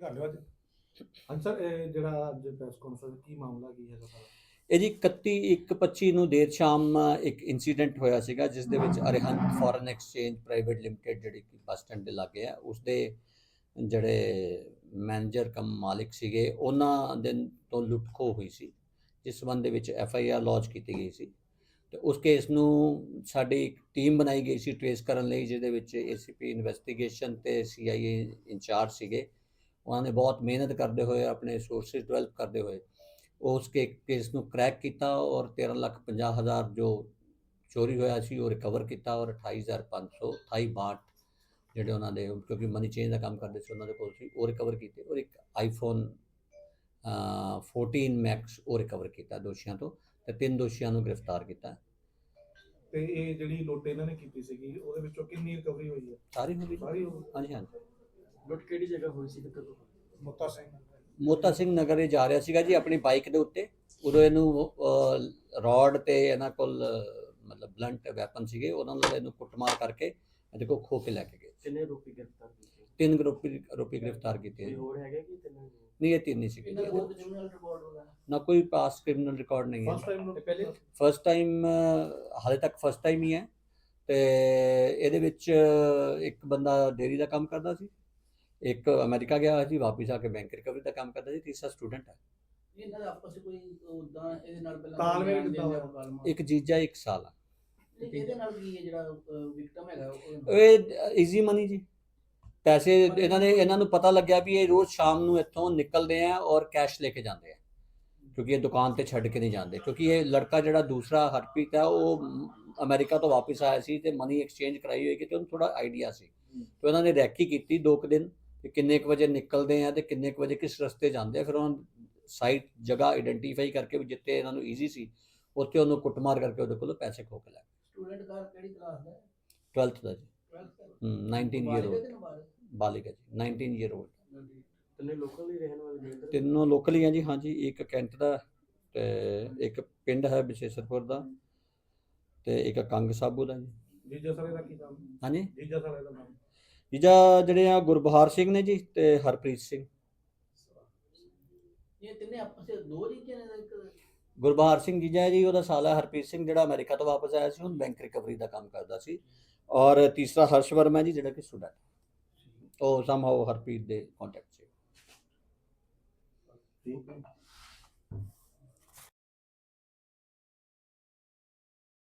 ਕਰ ਲਿਓ ਅੱਜ? ਹਾਂ ਸਰ ਇਹ ਜਿਹੜਾ ਅੱਜ ਪ੍ਰੈਸ ਕਾਨਫਰੰਸ ਕੀ ਮਾਮਲਾ ਕੀ ਹੈ ਸਾਰਾ? ਇਹ ਜੀ 31 1 ਨੂੰ ਦੇਰ ਸ਼ਾਮ ਇੱਕ ਇਨਸੀਡੈਂਟ ਹੋਇਆ ਸੀਗਾ ਜਿਸ ਦੇ ਵਿੱਚ Arihant foreign exchange private limited ਜਿਹੜੀ ਕਿ ਬੱਸ ਸਟੈਂਡ ਦੇ ਲਾਗੇ ਆ ਉਸ ਦੇ ਜਿਹੜੇ ਮੈਨੇਜਰ ਕਮ ਮਾਲਿਕ ਸੀਗੇ ਉਹਨਾਂ ਦੇ ਤੋਂ ਲੁੱਟਖੋ ਹੋਈ ਸੀ ਜਿਸ ਸੰਬੰਧ ਦੇ ਵਿੱਚ ਐਫ ਆਈ ਆਰ ਲੌਂਚ ਕੀਤੀ ਗਈ ਸੀ। ਤੇ ਉਸ ਕੇਸ ਨੂੰ ਸਾਡੀ ਇੱਕ ਟੀਮ ਬਣਾਈ ਗਈ ਸੀ ਟ੍ਰੇਸ ਕਰਨ ਲਈ ਜਿਹਦੇ ਵਿੱਚ ਏਸੀਪੀ ਇਨਵੈਸਟੀਗੇਸ਼ਨ ਤੇ ਸੀਆਈਏ ਇੰਚਾਰਜ ਸੀਗੇ। ਉਹਨਾਂ ਨੇ ਬਹੁਤ ਮਿਹਨਤ ਕਰਦੇ ਹੋਏ ਆਪਣੇ ਸੋਰਸਸ ਡਿਵੈਲਪ ਕਰਦੇ ਹੋਏ ਉਸ ਕੇਸ ਨੂੰ ਕ੍ਰੈਕ ਕੀਤਾ ਔਰ 13 ਲੱਖ 50 ਹਜ਼ਾਰ ਜੋ ਚੋਰੀ ਹੋਇਆ ਸੀ ਉਹ ਰਿਕਵਰ ਕੀਤਾ ਔਰ 28500 28 ਬਾਟ ਜਿਹੜੇ ਉਹਨਾਂ ਦੇ ਕਿਉਂਕਿ ਮਨੀ ਚੇਂਜ ਦਾ ਕੰਮ ਕਰਦੇ ਸੀ ਉਹਨਾਂ ਦੇ ਕੋਲ ਸੀ ਉਹ ਰਿਕਵਰ ਕੀਤੇ। ਔਰ ਇੱਕ ਆਈਫੋਨ 14 ਮੈਕਸ ਉਹ ਰਿਕਵਰ ਕੀਤਾ ਦੋਸ਼ੀਆਂ ਤੋਂ ਤੇ ਤਿੰਨ ਦੋਸ਼ੀਆਂ ਨੂੰ ਗ੍ਰਿਫਤਾਰ ਕੀਤਾ। ਤੇ ਇਹ ਜਿਹੜੀ ਲੁੱਟ ਇਹਨਾਂ ਨੇ ਕੀਤੀ ਸੀਗੀ ਉਹਦੇ ਵਿੱਚੋਂ ਕਿੰਨੀ ਰਿਕਵਰੀ ਹੋਈ ਹੈ? ਸਾਰੀ ਹੋ। ਗਈ ਸਾਰੀ ਹੋ ਗਈ। ਹਾਂਜੀ ਹਾਂਜੀ। ਲੁੱਟ ਕਿਹੜੀ ਜਗ੍ਹਾ ਹੋਈ ਸੀ ਤੇ? ਕਦੋਂ ਮੁੱਤਾ ਸਿੰਘ ਮੋਤਾ ਸਿੰਘ ਨਗਰ ਇਹ ਜਾ ਰਿਹਾ ਸੀਗਾ ਜੀ ਆਪਣੀ ਬਾਈਕ ਦੇ ਉੱਤੇ। ਉਦੋਂ ਇਹਨੂੰ ਰੋਡ ਤੇ ਇਹਨਾਂ ਕੋਲ ਮਤਲਬ ਬਲੰਟ ਵੈਪਨ ਸੀਗੇ ਉਹਨਾਂ ਨਾਲ ਇਹਨੂੰ ਕੁੱਟਮਾਰ ਕਰਕੇ ਇਹਦੇ ਕੋਲ ਖੋ ਕੇ ਲੈ ਕੇ ਗਏ। ਕਿੰਨੇ ਰੋਪੀ ਗ੍ਰਿਫਤਾਰ ਕੀਤੇ? ਤਿੰਨ ਗਰੁੱਪੀ ਆਰੋਪੀ ਗ੍ਰਿਫਤਾਰ ਕੀਤੇ ਕੋਈ। ਹੋਰ ਹੈਗੇ ਕਿ ਤਿੰਨ ਨਹੀਂ ਇਹ ਤਿੰਨ ਹੀ ਸੀਗੇ ਜੀ। ਕ੍ਰਿਮੀਨਲ ਰਿਕਾਰਡ ਹੋਗਾ ਨਾ ਕੋਈ ਪਾਸ ਕ੍ਰਿਮੀਨਲ ਰਿਕਾਰਡ ਨਹੀਂ ਫਸਟ ਹੈ ਟਾਈਮ ਪਹਿਲੇ? ਫਸਟ ਟਾਈਮ ਹਾਲੇ ਤੱਕ ਫਸਟ ਟਾਈਮ ਹੀ ਹੈ। ਤੇ ਇਹਦੇ ਵਿੱਚ ਇੱਕ ਬੰਦਾ ਡੇਰੀ ਦਾ ਕੰਮ ਕਰਦਾ ਸੀ। ਇੱਕ ਅਮਰੀਕਾ ਗਿਆ ਹੋਇਆ ਸੀ ਵਾਪਸ ਆ ਕੇ ਬੈਂਕ ਰਿਕਵਰੀ ਦਾ ਕੰਮ ਕਰਦਾ ਸੀ ਤੀਸਰਾ ਸਟੂਡੈਂਟ ਹੈ। ਇਹਨਾਂ ਦਾ ਆਪਸ ਵਿੱਚ ਕੋਈ ਉਦਾਂ ਇਹਦੇ ਨਾਲ ਪਹਿਲਾਂ ਤਾਲਮੇਲ ਲੈਣ ਦੇਣ ਕਿੱਦਾਂ ਦਾ ਹੋਇਆ? ਮੁਕਾਲਮਾ। ਇੱਕ ਜੀਜਾ ਇੱਕ ਸਾਲ। ਆ ਨਹੀਂ, ਇਹਦੇ ਨਾਲ ਕੀ ਹੈ ਜਿਹੜਾ ਵਿਕਟਮ ਹੈਗਾ ਉਹ ਇਹ ਈਜ਼ੀ ਮਨੀ ਜੀ। ਪੈਸੇ ਇਹਨਾਂ ਨੇ ਇਹਨਾਂ ਨੂੰ ਪਤਾ ਲੱਗਿਆ ਵੀ ਇਹ ਰੋਜ਼ ਸ਼ਾਮ ਨੂੰ ਇੱਥੋਂ ਨਿਕਲਦੇ ਆ ਔਰ ਕੈਸ਼ ਲੈ ਕੇ ਜਾਂਦੇ ਆ। ਕਿਉਂਕਿ ਇਹ ਦੁਕਾਨ ਤੇ ਛੱਡ ਕੇ ਨਹੀਂ ਜਾਂਦੇ। ਕਿਉਂਕਿ ਇਹ ਲੜਕਾ ਜਿਹੜਾ ਦੂਸਰਾ ਹਰਪ੍ਰੀਤ ਹੈ ਉਹ ਅਮਰੀਕਾ ਤੋਂ ਵਾਪਸ ਆਇਆ ਸੀ ਤੇ ਮਨੀ ਐਕਸਚੇਂਜ ਕਰਾਈ ਹੋਈ ਕਿ ਤੇ ਉਹਨੂੰ ਥੋੜਾ ਆਈਡੀਆ ਸੀ। ਤੇ ਉਹਨਾਂ ਨੇ ਰੈਕੀ ਕੀਤੀ ਦੋ ਕੁ ਦਿਨ। ਕਿ ਕਿੰਨੇ ਕੁ ਵਜੇ ਨਿਕਲਦੇ ਆ ਤੇ ਕਿੰਨੇ ਕੁ ਵਜੇ ਕਿਸ ਰਸਤੇ ਜਾਂਦੇ ਆ। ਫਿਰ ਉਹਨਾਂ ਸਾਈਟ ਜਗ੍ਹਾ ਆਇਡੈਂਟੀਫਾਈ ਕਰਕੇ ਵੀ ਜਿੱਥੇ ਇਹਨਾਂ ਨੂੰ ਈਜ਼ੀ ਸੀ ਉੱਥੇ ਉਹਨੂੰ ਕੁੱਟਮਾਰ ਕਰਕੇ ਉਹਦੇ ਕੋਲੋਂ ਪੈਸੇ ਖੋ ਕੇ ਲੈ ਸਟੂਡੈਂਟ ਕਾਰ ਕਿਹੜੀ ਕਲਾਸ ਦਾ ਹੈ? ਗਏ 12th ਦਾ ਜੀ। 12th ਹਮ, 19 ਈਅਰ ਬਾਲਿਗ ਹੈ 올ਡ ਕਿ ਨਾਬਾਲਿਗ? ਬਾਲਿਗ ਹੈ ਜੀ 19 ਈਅਰ 올ਡ ਤਿੰਨੇ ਲੋਕਲ ਹੀ ਰਹਿਣ ਵਾਲੇ ਨੇ ਤਿੰਨੋਂ ਲੋਕਲ ਹੀ ਆ ਜੀ ਹਾਂਜੀ ਇੱਕ ਕੈਂਟ ਦਾ ਤੇ ਇੱਕ ਪਿੰਡ ਹੈ ਵਿਸ਼ੇਸ਼ਰਪੁਰ ਦਾ ਤੇ ਇੱਕ ਕੰਗ ਸਾਬੂ ਦਾ ਜੀ। ਜੀਜਾ ਸਾਲੇ ਦਾ ਕੀ ਨਾਮ? ਹਾਂਜੀ? ਜੀਜਾ ਸਾਲੇ ਦਾ ਨਾਮ। ਜੀਜਾ ਜਿਹੜੇ ਆ ਗੁਰਬਹਾਰ ਸਿੰਘ ਨੇ ਜੀ ਤੇ ਹਰਪ੍ਰੀਤ ਸਿੰਘ। ਇਹ ਤਿੰਨੇ ਆਪਸ ਵਿੱਚ ਦੋ ਜੀਜੇ ਨੇ ਇੱਕ? ਗੁਰਬਹਾਰ ਸਿੰਘ ਜੀਜਾ ਹੈ ਜੀ ਉਹਦਾ ਸਾਲਾ ਹਰਪ੍ਰੀਤ ਸਿੰਘ ਜਿਹੜਾ ਅਮਰੀਕਾ ਤੋਂ ਵਾਪਸ ਆਇਆ ਸੀ ਉਹ ਬੈਂਕ ਰਿਕਵਰੀ ਦਾ ਕੰਮ ਕਰਦਾ ਸੀ। ਔਰ ਤੀਸਰਾ ਹਰਸ਼ ਵਰਮਾ ਜੀ ਜਿਹੜਾ ਕਿ ਸਟੂਡੈਂਟ ਉਹ ਸਮਹਾਉ ਹਰਪ੍ਰੀਤ ਦੇ ਕੰਟੈਕਟ ਸੀ। ਠੀਕ ਹੈ।